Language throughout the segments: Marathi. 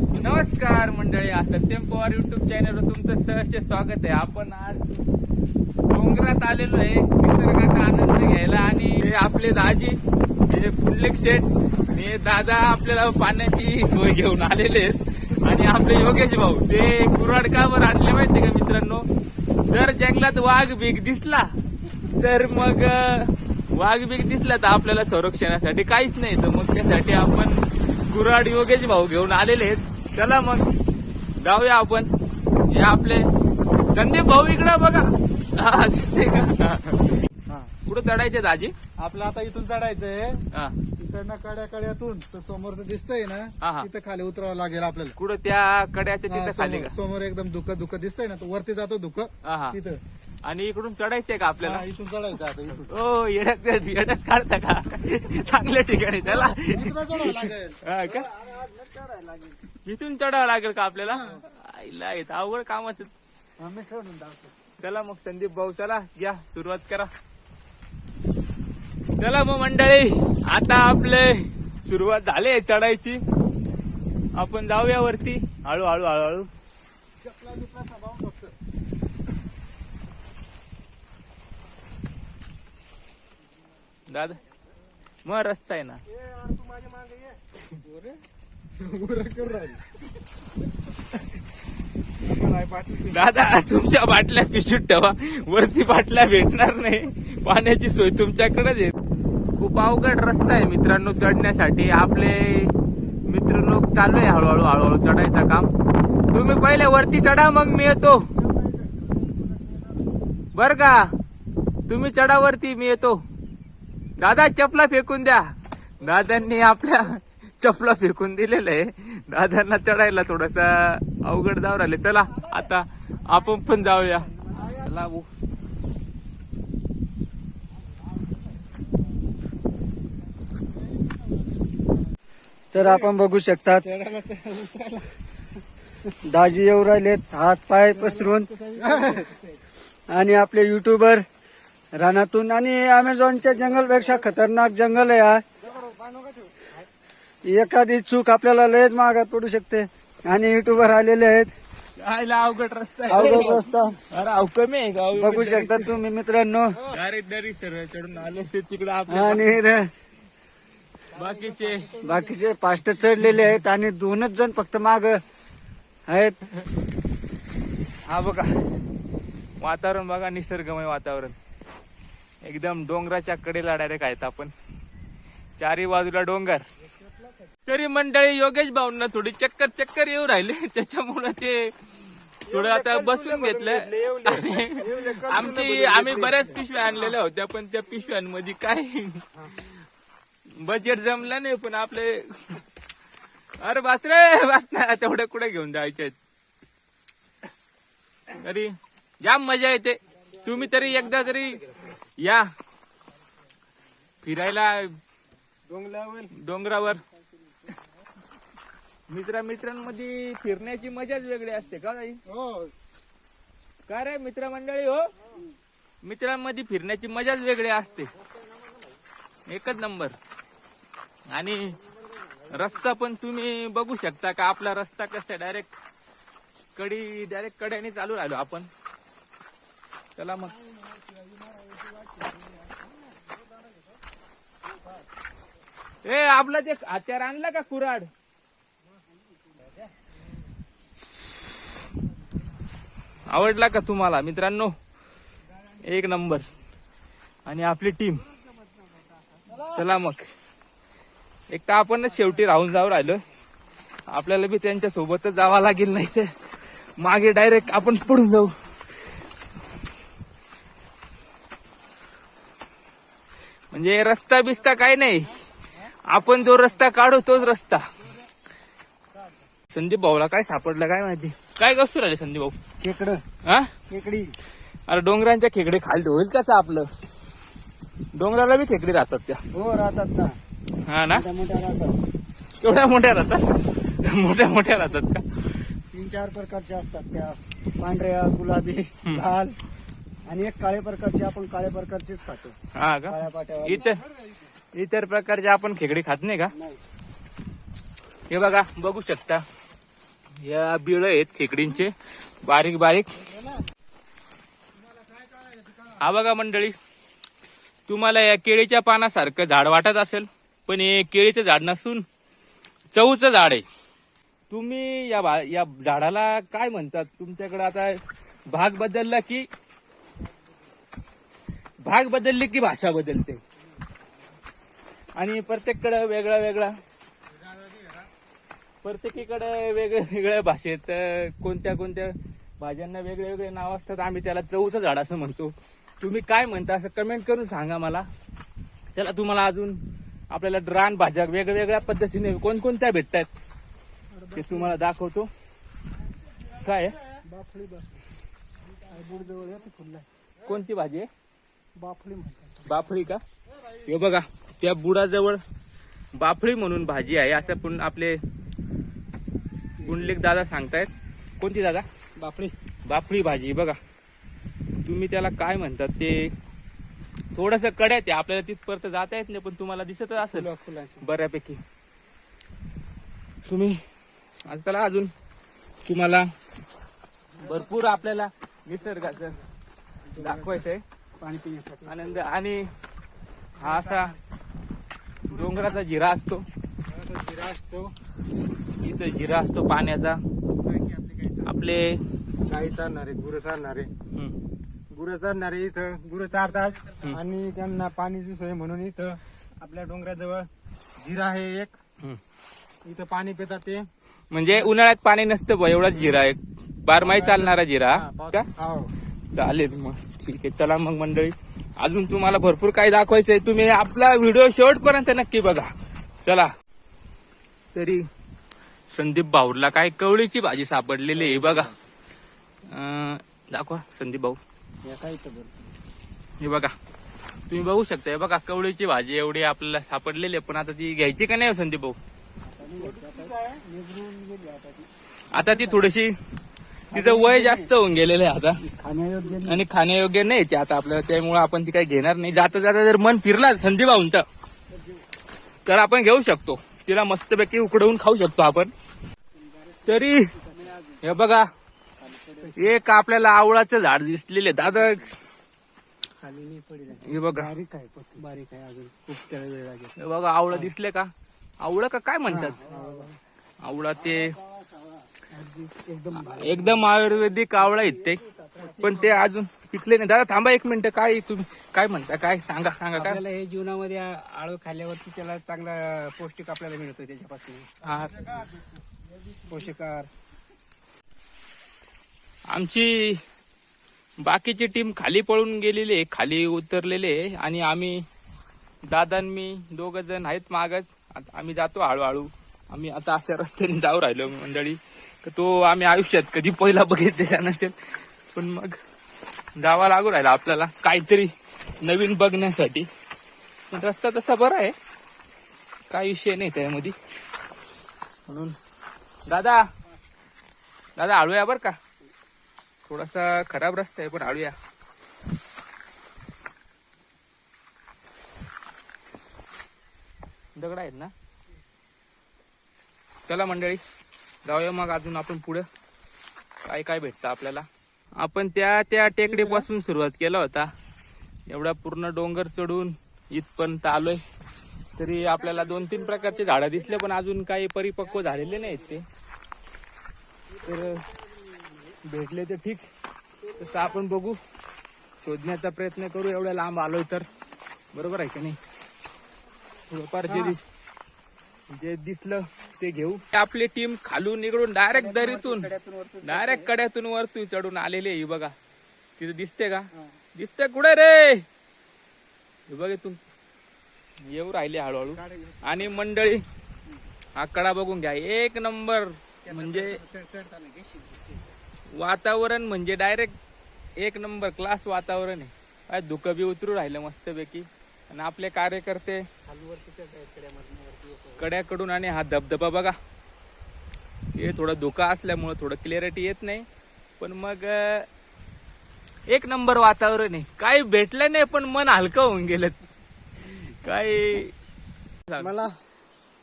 नमस्कार मंडळी सत्यम पवार युट्यूब चॅनलवर तुमचं सहर्ष स्वागत आहे. आपण आज डोंगरात आलेलो आहे निसर्गाचा आनंद घ्यायला आणि हे आपले दाजी हे पुंडलिक शेठ हे दादा आपल्याला पाण्याची सोय घेऊन आलेले आहेत. आणि आपले योगेश भाऊ ते कुराडकावर आणले माहिती का मित्रांनो? जर जंगलात वाघ बीग दिसला तर मग वाघ बीग दिसला तर आपल्याला संरक्षणासाठी काहीच नाही. तर मग त्यासाठी आपण कुराड योगेश भाऊ घेऊन आलेले आहेत. चला मग जाऊया आपण. हे आपले संदीप भाऊ इकडं बघा. हा दिसते का? हा. कुठं चढायचे दाजी? आपलं आता इथून चढायचंय. हा. इकडनं कड्या कड्यातून तर समोरचं दिसतंय हा, ना. तिथं खाली उतरावं लागेल आपल्याला. कुठं त्या कड्याच्या हा, तिथं खाली समोर का? समोर एकदम धुकं धुकं दिसतंय ना तो वरती जातो हा हा. तिथं. आणि इकडून चढायचंय का आपल्याला? इथून चढायचं आता इथून. ओ येड्यात येड्यात काढता का? चांगल्या ठिकाणी त्याला उतरा चढावं लागेल. हा का? इथून चढावं लागेल का आपल्याला? आईला येत अवघड आम्ही दाखवतो. चला मग संदीप भाऊ चला घ्या सुरुवात करा. चला मग मंडळी आता आपले सुरुवात झाली चढायची. आपण जाऊया वरती. हळू हळू दादा मग रस्ता आहे ना. दादा तुमच्या बाटल्या पिशवीत ठेवा. वरती बाटल्या भेटणार नाही. पाण्याची सोय तुमच्याकडेच आहे. खूप अवघड रस्ता आहे मित्रांनो चढण्यासाठी. आपले मित्र लोक चालू आहे हळूहळू हळूहळू चढायचं काम. तुम्ही पहिले वरती चढा मग मी येतो. बर का? तुम्ही चढा वरती मी येतो. दादा चपला फेकून द्या. दादांनी आपल्या चपला फेकून दिलेलं आहे. दादांना चढायला थोडस अवघड जाऊ राहिले. चला आता आपण पण जाऊया. चला. तर आपण बघू शकतात. दाजी येऊ राहिलेत हात पाय पसरून. आणि आपले युट्यूबर रानातून आणि अमेझॉनच्या जंगलपेक्षा खतरनाक जंगल आहे हा. एखादी चूक आपल्याला लयच मागात पडू शकते. आणि युट्यूबर आलेले आहेत. जायला अवघड रस्ता आहे. अवघड रस्ता. अरे अव कमी आहे का? बघू शकता तुम्ही मित्रांनो. डायरेक्ट दरी सर चढून आले ते तिकडे आपले आणि र- बाकीचे? बाकीचे पास्ट चढलेले आहेत आणि दोनच जण फक्त माग आहेत. हा बघा. वातावरण बघा निसर्गमय वातावरण. एकदम डोंगराच्या कडेला डायरेक्ट आहेत आपण. चारी बाजूला डोंगर. तरी मंडळी योगेश भाऊंना थोडी चक्कर चक्कर येऊ राहिले. त्याच्यामुळे ते थोडं आता बसून घेतलं. आणि आमची आम्ही बऱ्याच पिशव्या आणलेल्या होत्या पण त्या पिशव्यांमध्ये काय? बजेट जमलं नाही पण आपले अरे बस रे बस ना तेवढे कुठे घेऊन जायचे तरी जाम मजा येते. तुम्ही तरी एकदा तरी या. फिरायला डोंगरावर. डोंगरावर. मित्रा मित्रांमध्ये फिरण्याची मजाच वेगळी असते का ताई? हो. का रे मित्रमंडळी हो? मित्रांमध्ये फिरण्याची मजाच वेगळी असते. एकच नंबर. आणि रस्ता पण तुम्ही बघू शकता का? आपला रस्ता कसा डायरेक्ट कडी डायरेक्ट कड्याने चालू राहिलो आपण. चला मग. ए आपलं ते हत्यार आणलं का कुराड आवडला का तुम्हाला मित्रांनो? एक नंबर. आणि आपली टीम. चला मग. एक तर आपणच शेवटी राहून जाऊ राहिलो. आपल्याला बी त्यांच्या सोबतच जावं लागेल नाही तर मागे डायरेक्ट आपण पडून जाऊ. म्हणजे रस्ता बिस्ता काय नाही. आपण जो रस्ता काढू तोच रस्ता. संदीप भाऊला काय सापडलं काय माहिती? काय गस्तू राहिले संदीप भाऊ? खेकड. हा? खेकडी. अरे डोंगरांच्या खेकडे खाली होईल कसं आपलं. डोंगराला बी खेकडे राहतात त्या. हो राहतात ना. हा ना? मोठ्या मोठ्या राहतात. केवढ्या मोठ्या राहतात? मोठ्या मोठ्या राहतात का? तीन चार प्रकारचे असतात त्या. पांढऱ्या गुलाबी लाल. आणि एक काळे प्रकारचे आपण काळ्या प्रकारचेच खातो. हा का? काळ्या पाट्यावर. इतर इतर प्रकारचे आपण खेकडे खात नाही का? हे बघा बघू शकता. या बिळ आहेत खेकडींचे. बारीक बारीक. हा बघा मंडळी तुम्हाला या केळीच्या पानासारखं झाड वाटत असेल पण हे केळीचं झाड नसून चऊचं झाड आहे. तुम्ही या भा- या झाडाला काय म्हणतात? तुमच्याकडे आता भाग बदलला की भाग बदलले की भाषा बदलते. आणि प्रत्येककडे वेगळा वेगळा. प्रत्येकीकडे वेगळ्या वेगळ्या भाषेत कोणत्या कोणत्या भाज्यांना वेगळे वेगळे नाव असतात आम्ही त्याला चवचं झाड असं म्हणतो. तुम्ही काय म्हणता असं कमेंट करून सांगा मला. त्याला तुम्हाला अजून आपल्याला रान भाज्या वेगवेगळ्या पद्धतीने कोणकोणत्या भेटतात ते तुम्हाला दाखवतो. काय कोणती भाजी आहे? बाफळी बाफळी का? हे बघा. त्या बुडाजवळ बाफळी म्हणून भाजी आहे. असं पण आपले पुंडलिक दादा सांगतायत. कोणती दादा? बाफळी. बाफळी भाजी. बघा. तुम्ही त्याला काय म्हणतात ते थोडस कड्यात आहे आपल्याला तिथपर्यंत जाता येत नाही पण तुम्हाला दिसतच असेल. बऱ्यापैकी. तुम्ही आता त्याला अजून तुम्हाला भरपूर आपल्याला निसर्गाचं दाखवायचंय. पाणी पिण्यासाठी. आनंद आणि हा असा डोंगराचा जिरा असतो. जिरा असतो इथं जिरा असतो पाण्याचा. आपले काही चालणारे गुरं चालणारे गुरं चालणारे इथं गुरं चारतात. आणि त्यांना पाणीची सोय म्हणून इथं आपल्या डोंगराजवळ जिरा आहे एक. इथं पाणी पितात ते. म्हणजे उन्हाळ्यात पाणी नसतं बुवा, एवढाच जिरा आहे. बारमाही चालणारा जिरा. का? हो. चालेल मग. ठीक आहे चला मग मंडळी. अजून तुम्हाला भरपूर काही दाखवायचंय. तुम्ही आपला व्हिडिओ शेवटपर्यंत नक्की बघा. चला. तरी संदीप भाऊला काय कवळीची भाजी सापडलेली आहे बघा. दाखवा संदीप भाऊ. हे बघा. तुम्ही बघू शकता हे बघा कवळीची भाजी एवढी आपल्याला सापडलेली आहे पण आता ती घ्यायची का नाही हो, संदीप भाऊ? आता ती थोडीशी तिचं वय जास्त होऊन गेलेलं आहे आता. खाण्यायोग्य आणि खाण्यायोग्य नाही ते आता आपल्याला त्यामुळे आपण ती काही घेणार नाही. जाता जाता जर मन फिरला संधी भाऊंत तर आपण घेऊ शकतो. तिला मस्तपैकी उकडवून खाऊ शकतो आपण. तरी हे बघा एक आपल्याला आवळाचं झाड दिसलेले. दादा खाली नाही पडेल हे बघा. बारीक आहे पण बारीक आहे अजून खूप त्याला वेळ लागेल हे बघा आवळा दिसले का? आवळं का काय म्हणतात? आवळा ते एकदम एकदम आयुर्वेदिक आवळा आहेत ते. पण ते अजून पिकले नाही. दादा थांबा एक मिनिट. काय तुम्ही काय म्हणता? काय सांगा सांगा काय? आपल्याला हे जीवनामध्ये आळू खाल्ल्यावरती त्याला चांगला पौष्टिक आपल्याला मिळतो त्याच्यापासून. हा. पोषकार आमची बाकीची टीम खाली पळून गेलेली आहे खाली उतरलेले आहे. आणि आम्ही दादा आणि मी दोघ जण आहेत मागच आता आम्ही जातो हळूहळू. आम्ही आता अशा रस्त्याने जाऊ राहिलो मंडळी. तो आम्ही आयुष्यात कधी पहिला बघितलेला नसेल. पण मग जावा लागू राहिला आपल्याला काहीतरी नवीन बघण्यासाठी. पण रस्ता तसा बरा आहे. काय विषय नाही त्यामध्ये. म्हणून दादा दादा आळूया बर का? थोडासा खराब रस्ता आहे पण आळूया. दगड आहेत ना? चला मंडळी. जाऊया मग अजून आपण पुढे. काय काय भेटतं आपल्याला? आपण त्या त्या टेकडीपासून सुरुवात केला होता. एवढा पूर्ण डोंगर चढून इथपर्यंत आलोय. तरी आपल्याला दोन तीन प्रकारचे झाडं दिसले पण अजून काही परिपक्व झालेले नाहीत ते. तर भेटले तर ठीक. तसं आपण बघू. शोधण्याचा प्रयत्न करू. एवढ्या लांब आलोय तर. बरोबर आहे का नाही? थोडंफार जे जे दिसलं ते घेऊ. आपली टीम खालून निघडून डायरेक्ट दरीतून डायरेक्ट कड्यातून वरतून चढून आलेली आहे ही बघा. तिथं दिसते का? दिसते कुठे रे? हे बघ तू येऊ राहिले हळूहळू. आणि मंडळी हा कडा बघून घ्या. एक नंबर म्हणजे वातावरण म्हणजे डायरेक्ट एक नंबर क्लास वातावरण आहे. काय धुकं बी उतरू राहिलं मस्तपैकी. आणि आपले कार्यकर्ते कड्याकडून आणि हा धबधबा बघा. हे थोडं धोका असल्यामुळं थोडं क्लिअरिटी येत नाही. पण मग एक नंबर वातावरण आहे. काही भेटलं नाही पण मन हलकं होऊन गेलं. काही मला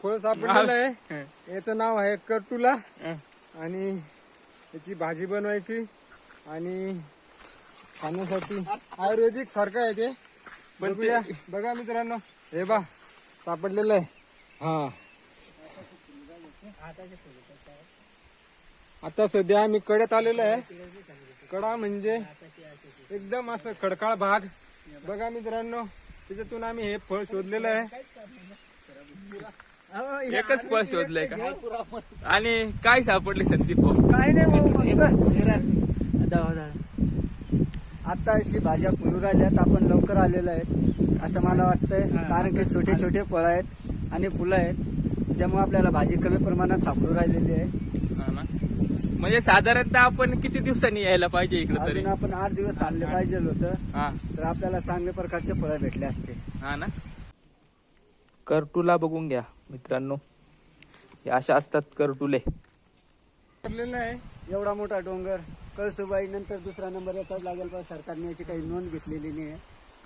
फळ सापडलेलं आहे. याचं नाव आहे करटुला. हं. आणि याची भाजी बनवायची. आणि खाण्यासाठी आयुर्वेदिक सारखं आहे ते. पण बघूया. बघा मित्रांनो. हे बा सापडलेलं आहे. हा. आता सध्या आम्ही कड्यात आलेलो आहे. कडा म्हणजे एकदम असं खडकाळ भाग. बघा मित्रांनो त्याच्यातून आम्ही हे फळ शोधलेलं आहे. एकच फळ शोधलंय का? आणि काय सापडले संदीप? काय नाही भाऊ मस्त आता अशी भाज्या फुलू राहिल्यात आपण लवकर आलेलो आहेत असं मला वाटतंय. कारण की छोटे छोटे फळं आहेत आणि फुलं आहेत ज्यामुळे आपल्याला भाजी कमी प्रमाणात सापडू राहिलेली आहे. ना. म्हणजे साधारणतः आपण किती दिवसांनी यायला पाहिजे इकडे तरी? अजून आपण आठ दिवस थांबले पाहिजे होतं. हा. तर आपल्याला चांगल्या प्रकारचे फळं भेटले असते. हा ना. करटुला बघून घ्या मित्रांनो. हे अशा असतात करटुले. पडलेलं आहे. एवढा मोठा डोंगर. कळसुबाई नंतर दुसरा नंबर याचाच लागेल पण सरकारने याची काही नोंद घेतलेली नाही आहे.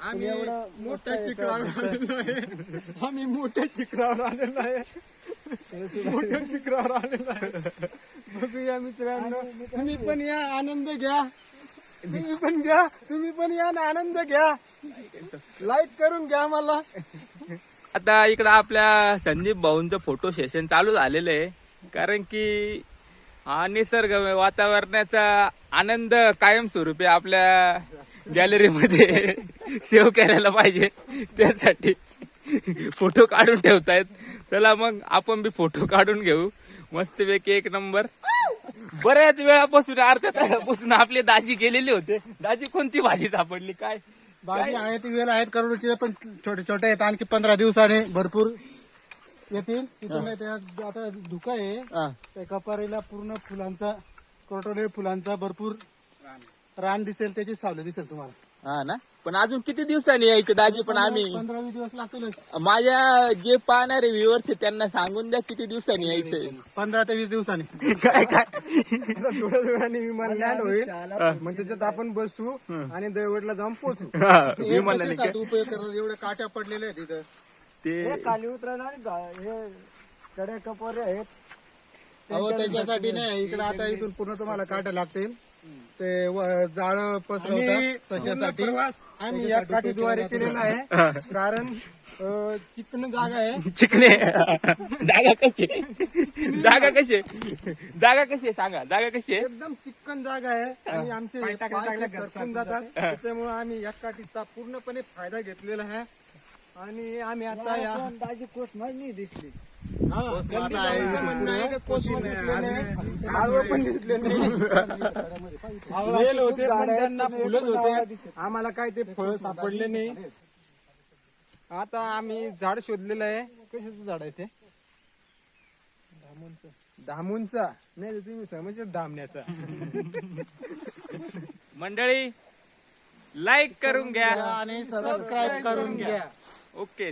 आम्ही एवढं मोठ्या मोठं चिखलावर याचं- आलेलो आहे. आम्ही मोठ्या चिखलावर आलेलो आहे. मोठ्या चिखलावर आलेलो आहे. बघूया मित्रांनो. तुम्ही पण या आनंद घ्या. तुम्ही पण घ्या. तुम्ही पण या आनंद घ्या. लाईक करून घ्या मला आता इकडं आपल्या संदीप भाऊंचं फोटो सेशन चालू झालेलं आहे. कारण की हा निसर्ग वातावरणाचा आनंद कायमस्वरूपी आपल्या गॅलरीमध्ये सेव्ह करायला पाहिजे. त्यासाठी फोटो काढून ठेवतायत. चला मग आपण बी फोटो काढून घेऊ. मस्तपैकी एक नंबर. बऱ्याच वेळापासून अर्ध्या तासापासून आपले दाजी गेलेले होते. दाजी कोणती भाजी सापडली? काय? भाजी आहेत वेळ आहेत करोडची पण छोटे छोटे आहेत. आणखी पंधरा दिवसाने भरपूर येतील. तिथून त्या- आता धुका आहे. हा. त्या कपारीला पूर्ण फुलांचा करोटोले फुलांचा भरपूर रान दिसेल त्याची सावली दिसेल तुम्हाला. हा ना? पण अजून किती दिवसांनी यायचं दाजी? पण आम्ही पंधरा वीस दिवस लागतीलच. माझ्या जे पाहणारे व्ह्युअर्स त्यांना सांगून द्या किती दिवसांनी यायचंय पंधरा ते वीस दिवसांनी. काय काय? थोड्या वेळाने विमान लँड होईल. मग त्याच्यात आपण बसू आणि दैवडला जाऊन पोचू हा, विमानाने काय? कशासाठी उपयोग करतात? एवढे काट्या पडलेल्या आहेत तिथं ते हे खाली जा- हे कडे कपोरे आहेत. अहो त्याच्यासाठी नाही इकडे आता इथून पूर्ण तुम्हाला काट्या लागतील. ते जाळ आणि पसरवतात पूर्ण प्रवास आम्ही या काठीद्वारे केलेला आहे. कारण अं, चिकन जागा आहे. चिकणे जागा कशी? आहे? जागा कशी? आहे? जागा कशी आहे? सांगा. जागा कशी आहे? एकदम चिकन जागा आहे. आणि आमचे पाय ते सरकून जातात. त्याच्यामुळे आम्ही या काठीचा पूर्णपणे फायदा घेतलेला आहे. आणि आम्ही आता या दाजी कोसमाज नाही दिसली. हा, जल्दी जाऊनचं म्हणणं आहे का कोसमं दिसले नाही, आळवं पण दिसले नाही. वेल होते पण त्यांना फुलंच होते. आम्हाला काय ते फळ सापडले नाही. आता आम्ही झाड शोधलेलं आहे. कशाचं झाड आहे ते? धामूनचा. नाही तुम्ही समजत धामण्याचा. मंडळी लाईक करून घ्या आणि सबस्क्राईब करून घ्या. ওকে